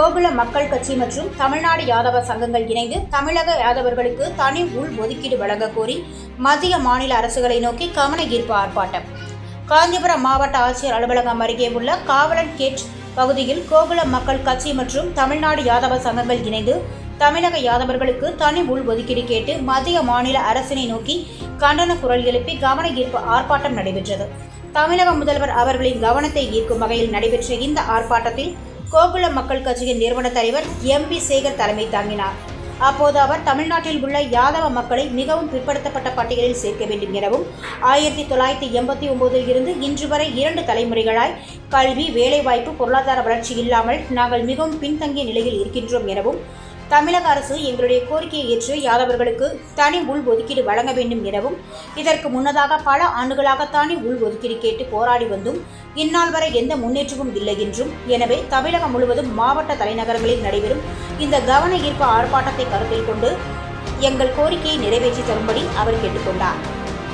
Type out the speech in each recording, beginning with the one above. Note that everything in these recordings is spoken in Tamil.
கோகுல மக்கள் கட்சி மற்றும் தமிழ்நாடு யாதவ சங்கங்கள் இணைந்து தமிழக யாதவர்களுக்கு தனி உள் ஒதுக்கீடு வழங்க கோரி மத்திய மாநில அரசுகளை நோக்கி கவன ஈர்ப்பு ஆர்ப்பாட்டம். காஞ்சிபுரம் மாவட்ட ஆட்சியர் அலுவலகம் அருகே உள்ள காவலன் கேட் பகுதியில் கோகுல மக்கள் கட்சி மற்றும் தமிழ்நாடு யாதவ சங்கங்கள் இணைந்து தமிழக யாதவர்களுக்கு தனி உள் ஒதுக்கீடு கேட்டு மத்திய மாநில அரசினை நோக்கி கண்டன குரல் எழுப்பி கவன ஈர்ப்பு ஆர்ப்பாட்டம் நடைபெற்றது. தமிழக முதல்வர் அவர்களின் கவனத்தை ஈர்க்கும் வகையில் நடைபெற்ற இந்த ஆர்ப்பாட்டத்தில் கோகுல மக்கள் கட்சியின் நிறுவன தலைவர் எம் பி சேகர் தலைமை தாங்கினார். அப்போது அவர் தமிழ்நாட்டில் உள்ள யாதவ மக்களை மிகவும் பிற்படுத்தப்பட்ட பட்டியலில் சேர்க்க வேண்டும் எனவும் ஆயிரத்தி தொள்ளாயிரத்தி எண்பத்தி ஒன்பதில் இருந்து இன்று வரை இரண்டு தலைமுறைகளாய் கல்வி வேலைவாய்ப்பு பொருளாதார வளர்ச்சி இல்லாமல் நாங்கள் மிகவும் பின்தங்கிய நிலையில் இருக்கின்றோம் எனவும் தமிழக அரசு எங்களுடைய கோரிக்கையை ஏற்று யாதவர்களுக்கு தனி உள் ஒதுக்கீடு வழங்க வேண்டும் எனவும் இதற்கு முன்னதாக பல ஆண்டுகளாக தனி உள் ஒதுக்கீடு கேட்டு போராடி வந்தும் இந்நாள் வரை எந்த முன்னேற்றமும் இல்லை என்றும் எனவே தமிழகம் முழுவதும் மாவட்ட தலைநகரங்களில் நடைபெறும் இந்த கவன ஈர்ப்பு ஆர்ப்பாட்டத்தை கருத்தில் கொண்டு எங்கள் கோரிக்கையை நிறைவேற்றி தரும்படி அவர் கேட்டுக்கொண்டார்.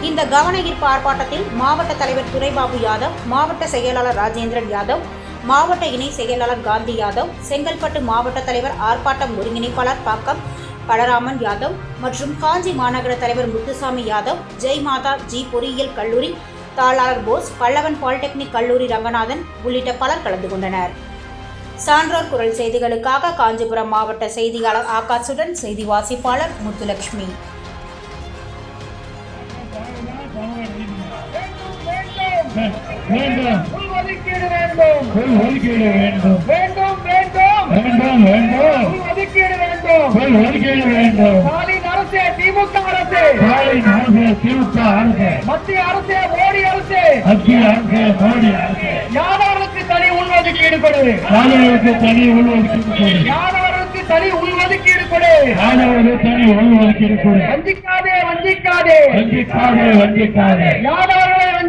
இந்த கவன ஈர்ப்பு ஆர்ப்பாட்டத்தில் மாவட்ட தலைவர் துரைபாபு யாதவ் மாவட்ட செயலாளர் ராஜேந்திரன் யாதவ் மாவட்ட இணை செயலாளர் காந்தி யாதவ் செங்கல்பட்டு மாவட்ட தலைவர் ஆர்ப்பாட்டம் ஒருங்கிணைப்பாளர் பாக்கம் பலராமன் யாதவ் மற்றும் காஞ்சி மாநகர தலைவர் முத்துசாமி யாதவ் ஜெய் மாதா ஜி பொறியியல் கல்லூரி தாளாளர் போஸ் பல்லவன் பாலிடெக்னிக் கல்லூரி ரங்கநாதன் உள்ளிட்ட பலர் கலந்து கொண்டனர். சான்றோர் குரல் செய்திகளுக்காக காஞ்சிபுரம் மாவட்ட செய்தியாளர் ஆகாஷுடன் செய்தி வாசிப்பாளர் முத்துலட்சுமி. வேண்டும் உள்ஒதுக்கீடு வேண்டும். உள் ஒதுக்கீடு வேண்டும். வேண்டும் வேண்டும். வேண்டும் வேண்டும். உள்ஒதுக்கீடு வேண்டும். உள் ஒதுக்கீடு வேண்டும். ஸ்டாலின் அரசு திமுக அரசு. ஸ்டாலின் அரசு திமுக அரசு. மத்திய அரசு மோடி அரசு. மத்திய அரசு மோடி அரசு. யாதவர்களுக்கு தனி உள்ஒதுக்கீடு கொடு. மாணவர்களுக்கு தனி உள் ஒதுக்கீடு கொடு. யாதவர்களுக்கு தனி உள்ஒதுக்கீடு கொடு. மாணவர்களுக்கு தனி உள் ஒதுக்கீடு கொடு. வஞ்சிக்காதே வஞ்சிக்காதே. வஞ்சிக்காதே வஞ்சிக்காதே. யாதவர்களை வஞ்சிக்காதே மாணவர்களை